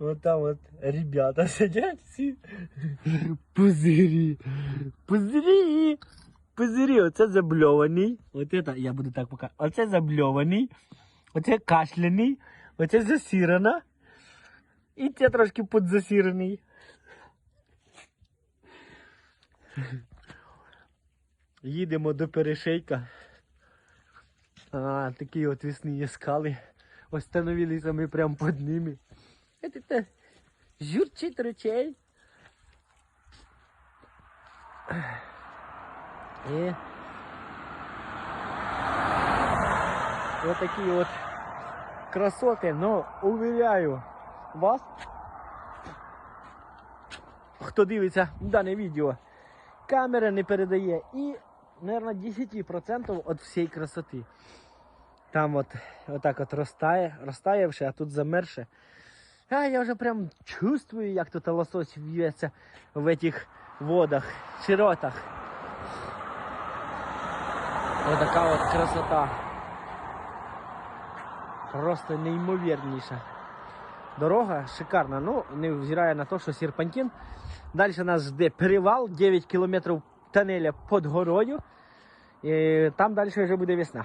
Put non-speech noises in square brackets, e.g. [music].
Вот там вот ребята [laughs] сидять всі. Пузирі. Пузирі. Пузирі, оце забльований. От это, я буду так показувати. Оце забльований. Оце кашляний. Оце засірана. І це трошки подзасірений. Їдемо до перешейка. А, такі от весні скали. Остановилися ми прямо під ними. Это журчить ручей. І такие вот красоты, но уверяю вас, хто дивиться дане відео, камера не передає і, мабуть, 10% від всієї красоти. Там от, отак от ростає, розтаявши, а тут замерше. А я вже прям чувствую, як тут лосось в'ється в этих водах, широтах. Ось така от красота. Просто неймовірніша. Дорога шикарна, ну, невзирає на те, що серпантин. Далі нас жде перевал, 9 кілометрів тоннеля під горою. І там далі вже буде весна.